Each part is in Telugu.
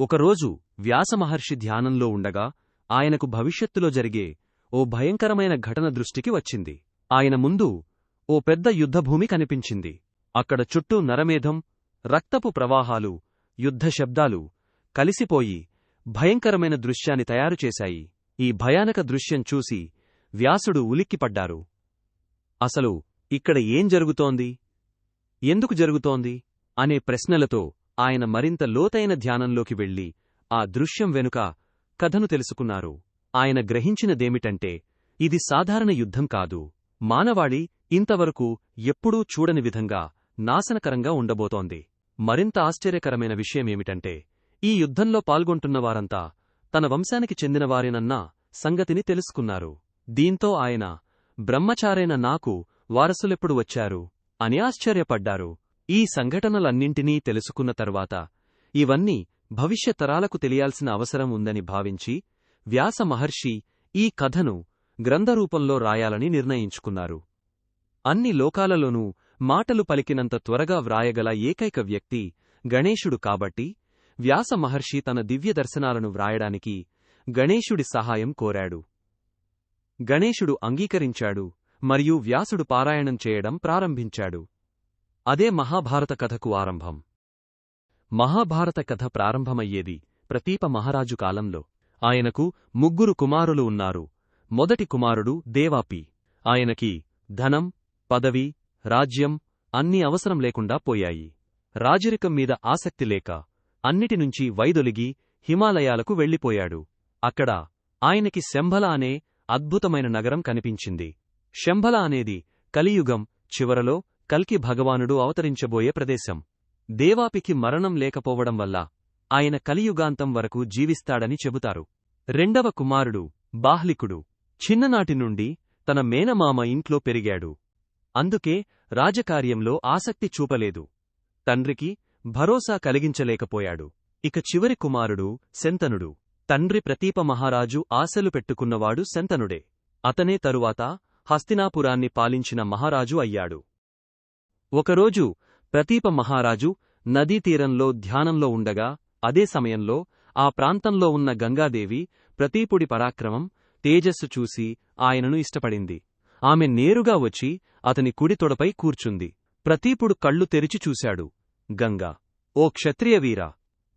ఒకరోజు వ్యాసమహర్షి ధ్యానంలో ఉండగా ఆయనకు భవిష్యత్తులో జరిగే ఓ భయంకరమైన ఘటన దృష్టికి వచ్చింది. ఆయన ముందు ఓ పెద్ద యుద్ధభూమి కనిపించింది. అక్కడ చుట్టూ నరమేధం రక్తపు ప్రవాహాలు యుద్ధశబ్దాలు కలిసిపోయి భయంకరమైన దృశ్యాన్ని తయారుచేశాయి ఈ భయానక దృశ్యం చూసి వ్యాసుడు ఉలిక్కిపడ్డారు. అసలు ఇక్కడ ఏం జరుగుతోంది? ఎందుకు జరుగుతోంది? అనే ప్రశ్నలతో ఆయన మరింత లోతైన ధ్యానంలోకి వెళ్ళి ఆ దృశ్యం వెనుక కథను తెలుసుకున్నారు. ఆయన గ్రహించినదేమిటంటే ఇది సాధారణ యుద్ధం కాదు. మానవాళి ఇంతవరకు ఎప్పుడూ చూడని విధంగా నాశనకరంగా ఉండబోతోంది. మరింత ఆశ్చర్యకరమైన విషయమేమిటంటే ఈ యుద్ధంలో పాల్గొంటున్నవారంతా తన వంశానికి చెందినవారేనన్న సంగతిని తెలుసుకున్నారు. దీంతో ఆయన బ్రహ్మచారైన నాకు వారసులెప్పుడు వచ్చారు? అని ఆశ్చర్యపడ్డారు. ఈ సంఘటనలన్నింటినీ తెలుసుకున్న తర్వాత ఇవన్నీ భవిష్య తరాలకు తెలియాల్సిన అవసరం ఉందని భావించి వ్యాస మహర్షి ఈ కథను గ్రంథరూపంలో రాయాలని నిర్ణయించుకున్నారు. అన్ని లోకాలలోనూ మాటలు పలికినంత త్వరగా వ్రాయగల ఏకైక వ్యక్తి గణేశుడు కాబట్టి వ్యాస మహర్షి తన దివ్య దర్శనాలను వ్రాయడానికి గణేశుడి సహాయం కోరాడు. గణేశుడు అంగీకరించాడు మరియు వ్యాసుడు పారాయణం చేయడం ప్రారంభించాడు. అదే మహాభారత కథకు ఆరంభం. మహాభారత కథ ప్రారంభమయ్యేది ప్రతీప మహారాజు కాలంలో. ఆయనకు ముగ్గురు కుమారులు ఉన్నారు. మొదటి కుమారుడు దేవాపి. ఆయనకి ధనం పదవి రాజ్యం అన్నీ అవసరం లేకుండా పోయాయి. రాజరికం మీద ఆసక్తి లేక అన్నిటినుంచి వైదొలిగి హిమాలయాలకు వెళ్ళిపోయాడు. అక్కడ ఆయనకి శంభల అనే అద్భుతమైన నగరం కనిపించింది. శంభల అనేది కలియుగం చివరలో కల్కి భగవానుడు అవతరించబోయే ప్రదేశం. దేవాపికి మరణం లేకపోవడం వల్ల ఆయన కలియుగాంతం వరకు జీవిస్తాడని చెబుతారు. రెండవ కుమారుడు బాహ్లికుడు చిన్ననాటి నుండి తన మేనమామ ఇంట్లో పెరిగాడు. అందుకే రాజకార్యంలో ఆసక్తి చూపలేదు. తండ్రికి భరోసా కలిగించలేకపోయాడు. ఇక చివరి కుమారుడు శంతనుడు. తండ్రి ప్రతీప మహారాజు ఆశలు పెట్టుకున్నవాడు శంతనుడే. అతనే తరువాత హస్తినాపురాన్ని పాలించిన మహారాజు అయ్యాడు. ఒకరోజు ప్రతీప మహారాజు నదీతీరంలో ధ్యానంలో ఉండగా అదే సమయంలో ఆ ప్రాంతంలో ఉన్న గంగాదేవి ప్రతీపుడి పరాక్రమం తేజస్సు చూసి ఆయనను ఇష్టపడింది. ఆమె నేరుగా వచ్చి అతని కుడి తొడపై కూర్చుంది. ప్రతీపుడు కళ్ళు తెరిచి చూశాడు. గంగా ఓ క్షత్రియవీరా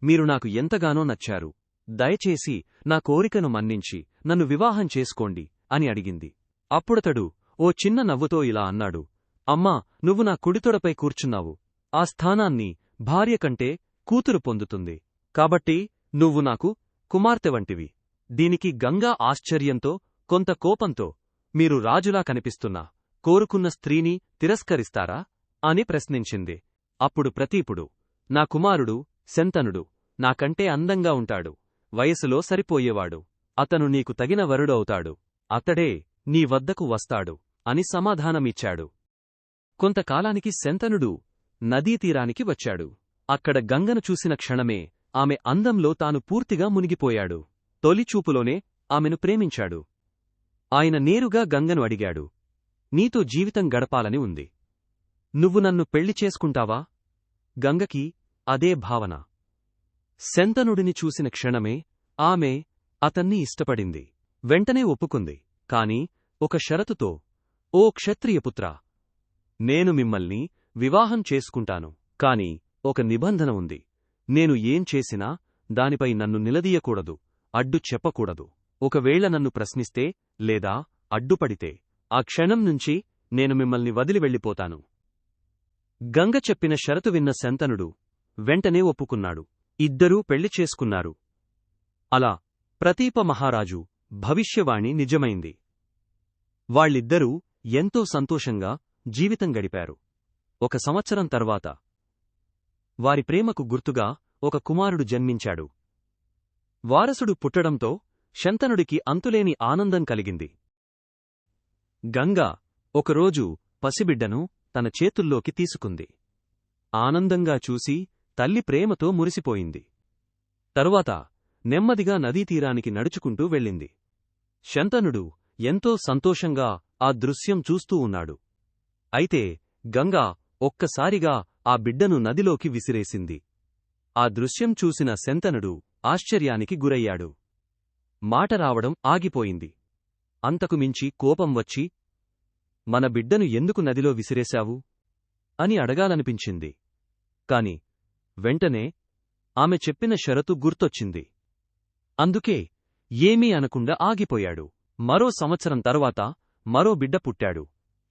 మీరు నాకు ఎంతగానో నచ్చారు. దయచేసి నా కోరికను మన్నించి నన్ను వివాహం చేసుకోండి అని అడిగింది. అప్పుడతడు ఓ చిన్న నవ్వుతో ఇలా అన్నాడు. అమ్మా నువ్వు నా కుడితొడపై కూర్చున్నావు. ఆ స్థానాన్ని భార్య కంటే కూతురు పొందుతుంది. కాబట్టి నువ్వు నాకు కుమార్తె వంటివి. దీనికి గంగా ఆశ్చర్యంతో కొంత కోపంతో మీరు రాజులా కనిపిస్తున్నా కోరుకున్న స్త్రీని తిరస్కరిస్తారా అని ప్రశ్నించింది. అప్పుడు ప్రతీపుడు నా కుమారుడు శంతనుడు నాకంటే అందంగా ఉంటాడు. వయసులో సరిపోయేవాడు. అతను నీకు తగిన వరుడవుతాడు. అతడే నీ వద్దకు వస్తాడు అని సమాధానమిచ్చాడు. కొంతకాలానికి శంతనుడు నదీతీరానికి వచ్చాడు. అక్కడ గంగను చూసిన క్షణమే ఆమె అందంలో తాను పూర్తిగా మునిగిపోయాడు. తొలిచూపులోనే ఆమెను ప్రేమించాడు. ఆయన నేరుగా గంగను అడిగాడు నీతో జీవితం గడపాలని ఉంది. నువ్వు నన్ను పెళ్ళి చేసుకుంటావా? గంగకి అదే భావన. శంతనుడిని చూసిన క్షణమే ఆమె అతన్ని ఇష్టపడింది. వెంటనే ఒప్పుకుంది. కాని ఒక షరతుతో ఓ క్షత్రియపుత్రా నేను మిమ్మల్ని వివాహం చేసుకుంటాను. కాని ఒక నిబంధన ఉంది. నేను ఏం చేసినా దానిపై నన్ను నిలదీయకూడదు. అడ్డు చెప్పకూడదు. ఒకవేళ నన్ను ప్రశ్నిస్తే లేదా అడ్డుపడితే ఆ క్షణం నుంచి నేను మిమ్మల్ని వదిలి వెళ్ళిపోతాను. గంగ చెప్పిన షరతు విన్న శంతనుడు వెంటనే ఒప్పుకున్నాడు. ఇద్దరూ పెళ్ళి చేసుకున్నారు. అలా ప్రతీప మహారాజు భవిష్యవాణి నిజమైంది. వాళ్ళిద్దరూ ఎంతో సంతోషంగా జీవితం గడిపారు. ఒక సంవత్సరం తర్వాత వారి ప్రేమకు గుర్తుగా ఒక కుమారుడు జన్మించాడు. వారసుడు పుట్టడంతో శంతనుడికి అంతులేని ఆనందం కలిగింది. గంగా ఒకరోజు పసిబిడ్డను తన చేతుల్లోకి తీసుకుంది. ఆనందంగా చూసి తల్లి ప్రేమతో మురిసిపోయింది. తరువాత నెమ్మదిగా నదీతీరానికి నడుచుకుంటూ వెళ్ళింది. శంతనుడు ఎంతో సంతోషంగా ఆ దృశ్యం చూస్తూ ఉన్నాడు. అయితే గంగా ఒక్కసారిగా ఆ బిడ్డను నదిలోకి విసిరేసింది. ఆ దృశ్యం చూసిన శంతనుడు ఆశ్చర్యానికి గురయ్యాడు. మాట రావడం ఆగిపోయింది. అంతకుమించి కోపం వచ్చి మన బిడ్డను ఎందుకు నదిలో విసిరేశావు? అని అడగాలనిపించింది. కాని వెంటనే ఆమె చెప్పిన షరతు గుర్తొచ్చింది. అందుకే ఏమీ అనకుండా ఆగిపోయాడు. మరో సంవత్సరం తరువాత మరో బిడ్డ పుట్టాడు.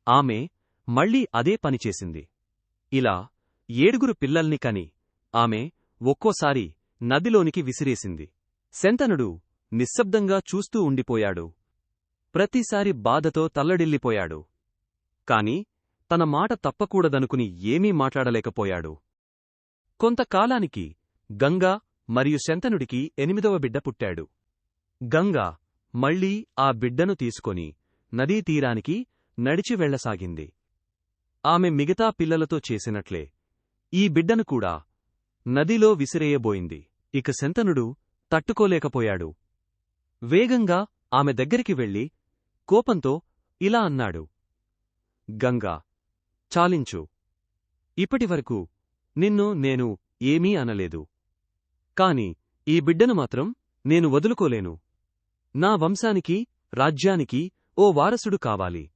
ఆమె మళ్ళీ అదే పనిచేసింది ఇలా ఏడుగురు పిల్లల్ని కని ఆమె ఒక్కోసారి నదిలోనికి విసిరేసింది. శంతనుడు నిశ్శబ్దంగా చూస్తూ ఉండిపోయాడు. ప్రతిసారి బాధతో తల్లడిల్లిపోయాడు. కాని తన మాట తప్పకూడదనుకుని ఏమీ మాట్లాడలేకపోయాడు. కొంతకాలానికి గంగా మరియు శంతనుడికి ఎనిమిదవ బిడ్డ పుట్టాడు. గంగా మళ్ళీ ఆ బిడ్డను తీసుకొని నదీ తీరానికి నడిచి వెళ్ళసాగింది ఆమె మిగతా పిల్లలతో చేసినట్లే. ఈ బిడ్డను కూడా నదిలో విసిరేయబోయింది. ఇక శంతనుడు తట్టుకోలేకపోయాడు. వేగంగా ఆమె దగ్గరికి వెళ్ళి కోపంతో ఇలా అన్నాడు. గంగా చాలించు. ఇప్పటివరకు నిన్ను నేను ఏమీ అనలేదు. కాని ఈ బిడ్డను మాత్రం నేను వదులుకోలేను. నా వంశానికి రాజ్యానికి ఓ వారసుడు కావాలి.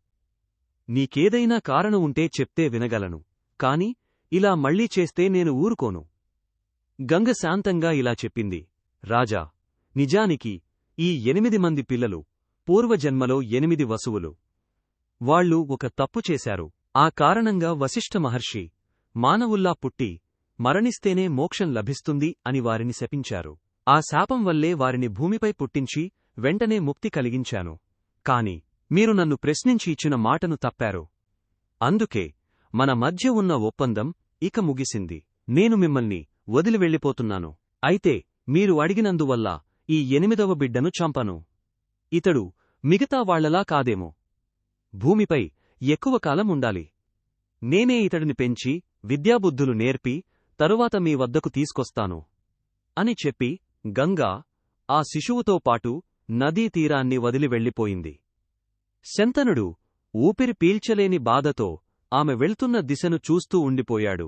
నీకేదైనా కారణం ఉంటే చెప్తే వినగలను. కాని ఇలా మళ్ళీ చేస్తే నేను ఊరుకోను. గంగ శాంతంగా ఇలా చెప్పింది. రాజా నిజానికి ఈ ఎనిమిది మంది పిల్లలు పూర్వజన్మలో ఎనిమిది వసువులు. వాళ్ళు ఒక తప్పు చేశారు. ఆ కారణంగా వశిష్ఠ మహర్షి మానవుల్లా పుట్టి మరణిస్తేనే మోక్షం లభిస్తుంది అని వారిని శపించారు. ఆ శాపం వల్లే వారిని భూమిపై పుట్టించి వెంటనే ముక్తి కలిగించాను. కాని మీరు నన్ను ప్రశ్నించి ఇచ్చిన మాటను తప్పారు. అందుకే మన మధ్య ఉన్న ఒప్పందం ఇక ముగిసింది. నేను మిమ్మల్ని వదిలి వెళ్ళిపోతున్నాను. అయితే మీరు అడిగినందువల్ల ఈ ఎనిమిదవ బిడ్డను చంపను. ఇతడు మిగతా వాళ్ళలా కాదేమో. భూమిపై ఎక్కువ కాలం ఉండాలి. నేనే ఇతడిని పెంచి విద్యాబుద్ధులు నేర్పి తరువాత మీ వద్దకు తీసుకొస్తాను. అని చెప్పి గంగా ఆ శిశువుతో పాటు నదీ తీరాన్ని వదిలి వెళ్ళిపోయింది. శంతనుడు ఊపిరి పీల్చలేని బాధతో ఆమె వెళ్తున్న దిశను చూస్తూ ఉండిపోయాడు.